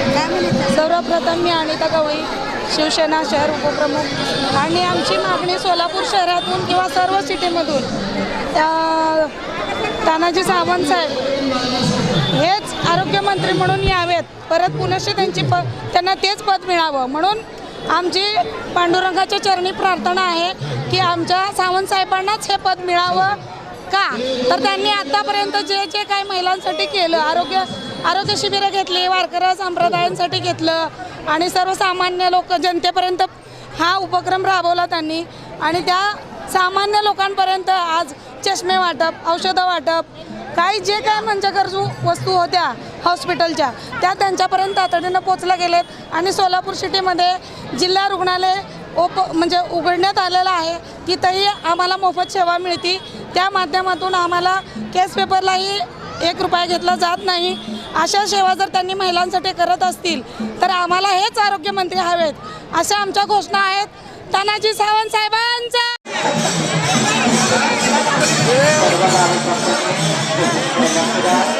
सर्वप्रथम मी अनिता गवई शिवसेना शहर उपप्रमुख. आणि आमची मागणी सोलापूर शहरातून किंवा सर्व सिटीमधून त्या तानाजी सावंत साहेब हेच आरोग्यमंत्री म्हणून यावेत. परत पुनश्च त्यांची प त्यांना तेच पद मिळावं. म्हणून आमची पांडुरंगाच्या चरणी प्रार्थना आहे की आमच्या सावंत साहेबांनाच हे पद मिळावं. का? तर त्यांनी आतापर्यंत जे जे काही महिलांसाठी केलं आरोग्य आरोग्य शिबिरं घेतली वारकर संप्रदायांसाठी घेतलं आणि सर्वसामान्य लोक जनतेपर्यंत हा उपक्रम राबवला त्यांनी. आणि त्या सामान्य लोकांपर्यंत आज चष्मे वाटप औषधं वाटप काही जे काय म्हणजे गरजू वस्तू होत्या हॉस्पिटलच्या त्या त्यांच्यापर्यंत तातडीनं पोचल्या गेलेत. आणि सोलापूर सिटीमध्ये जिल्हा रुग्णालय ओप म्हणजे उघडण्यात आलेलं आहे तिथंही आम्हाला मोफत सेवा मिळते. त्या माध्यमातून आम्हाला केस पेपरलाही एक रुपया घेतला जात नाही. अशा सेवा जर त्यांनी महिलांसाठी करत असतील तर आम्हाला हेच आरोग्यमंत्री हवेत अशा आमच्या घोषणा आहेत. तानाजी सावंत साहेबांचा! मंदिरामध्ये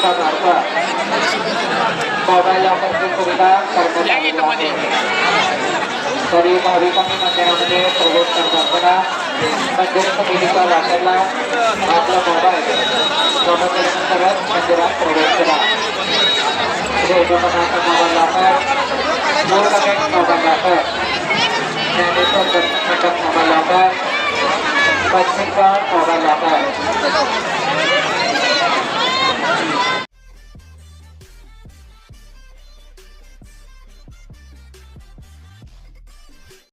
समितीचा मार्फत मोबाईल वापरची सुविधा करण्यात आहे तरी भाविकांनी मंदिरामध्ये प्रवेश करत असताना मंदिर समितीच्या वाट्याला आपला मोबाईल जमा केल्यानंतरच मंदिरात प्रवेश करा. रेडिओमनाचा मोबाईल वापर ज्ञानेश्वर दर्शन मंडप मोबाईल वापर पश्चिमगड मोबाईल वापर